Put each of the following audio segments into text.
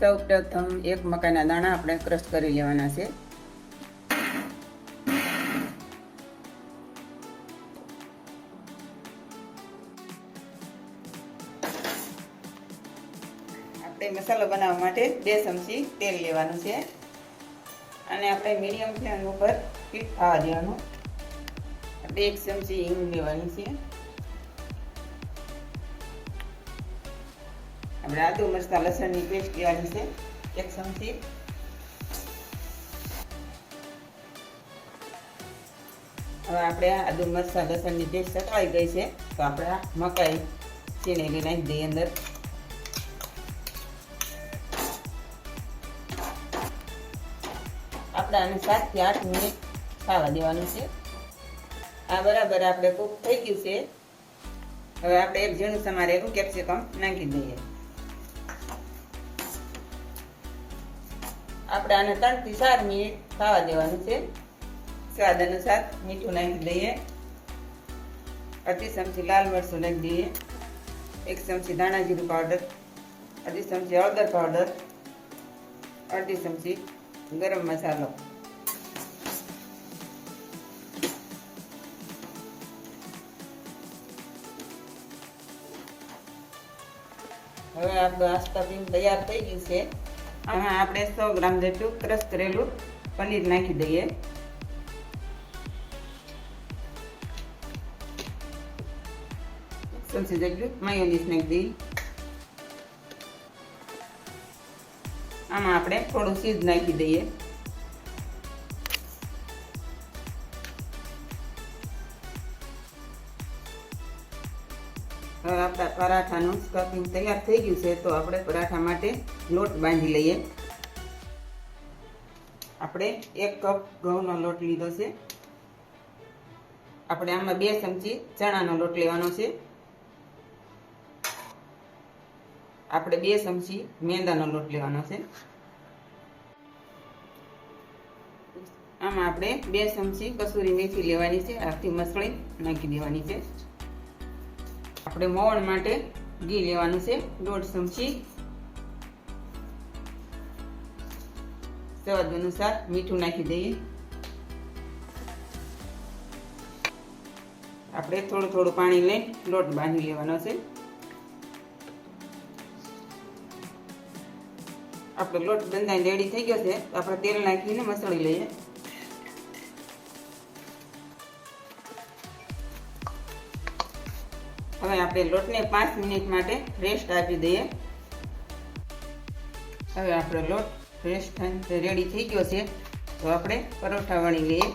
સૌ પ્રથમ એક મકાઈના દાણા આપણે ક્રશ કરી લેવાના છે. આપણે મસાલો બનાવવા માટે બે ચમચી તેલ લેવાનું છે. અને આપણે મીડિયમ ફ્લેમ ઉપર પીઠ ખાવા દેવાનું. આપણે એક ચમચી હિંગ લેવાની છે. આપણે આદુ મરચાં લસણની પેસ્ટ લેવાની છે. એક ચમચી. હવે આપણે આદુ મરચાં લસણની પેસ્ટ સટવાઈ ગઈ છે. તો આપણે આ મકાઈ છીણેલી નાખી દઈએ અંદર. આપણે આને સાતથી આઠ મિનિટ ખાવા દેવાનું છે. આ બરાબર આપણે કૂક થઈ ગયું છે. હવે આપણે એક ઝીણું સમારેલું કેપ્સિકમ નાખી દઈએ. આપણે આને ત્રણથી ચાર મિનિટ ખાવા દેવાનું છે. સ્વાદ અનુસાર મીઠું નાખી દઈએ. અડધી ચમચી લાલ મરચું નાખી દઈએ. એક ચમચી ધાણા જીરું પાવડર, અડધી ચમચી હળદર પાવડર, અડધી ચમચી ગરમ મસાલો. હવે આપણું આસ્તા તૈયાર થઈ ગયું છે. આમાં આપણે સો ગ્રામ જેટલું ક્રશ કરેલું પનીર નાખી દઈએ. ચમચી જેટલું માયોનીસ નાખી દઈએ. આમાં આપણે થોડું સીધ નાખી દઈએ. હવે આપણા પરાઠાનું સ્ટફિંગ તૈયાર થઈ ગયું છે, તો આપણે પરાઠા માટે લોટ બાંધી લઈએ. આપણે એક કપ ઘઉંનો લોટ લીધો છે. આપણે આમાં બે ચમચી ચણાનો લોટ લેવાનો છે. આપણે બે ચમચી મેંદાનો લોટ લેવાનો છે. આમાં આપણે બે ચમચી કસૂરી મેથી લેવાની છે, આખી મસળી નાખી દેવાની છે. આપણે મોવણ માટે ઘી લેવાનું છે. દોઢ ચમચી સ્વાદ અનુસાર મીઠું નાખી દઈએ. આપણે થોડું થોડું પાણી લઈ લોટ બાંધી લેવાનો છે. આપણો લોટ બંધાઈ રેડી થઈ ગયો છે. આપણે તેલ નાખીને મસળી લઈએ. હવે આપણે લોટને પાંચ મિનિટ માટે રેસ્ટ આપી દઈએ. હવે આપણો લોટ રેસ્ટ રેડી થઈ ગયો છે. તો આપણે પરોઠા વણી લઈએ.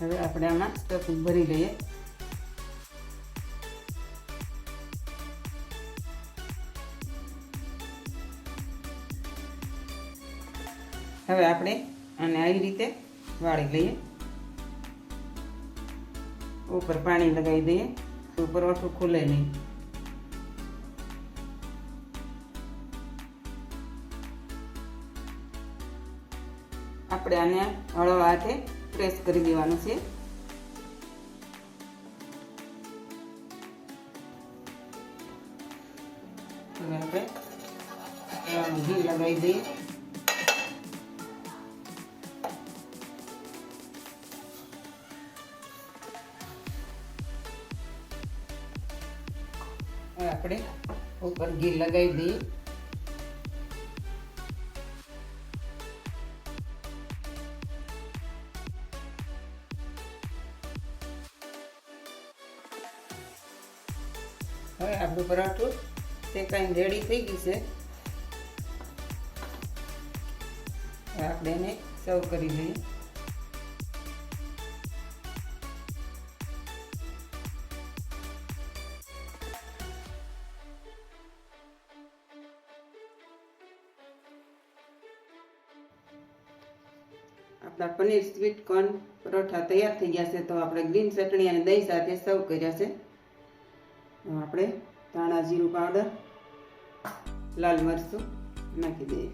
હવે આપણે આમાં સ્ટફિંગ ભરી લઈએ. હવે આપણે આને આવી રીતે વાળી લઈએ. ઉપર પાણી લગાવી દઈએ ઉપર પરોઠું ખુલે નહીં. આપણે આને હળવા હાથે પ્રેસ કરી દેવાનું છે. આપણે ઘી લગાવી દઈએ. હવે આપણે ઉપર ઘી લગાવી દઈએ. હવે આપણું પરાઠું તે કાંઈ રેડી થઈ ગયું છે. આપણે એને સર્વ કરી લઈએ આપણા પનીર સ્વીટ કોર્ન પરોઠા તૈયાર થઈ ગયા છે, તો આપણે ગ્રીન ચટણી અને દહીં સાથે સર્વ કર્યા છે. આપણે ધાણા જીરું પાવડર લાલ મરચું નાખી દઈએ.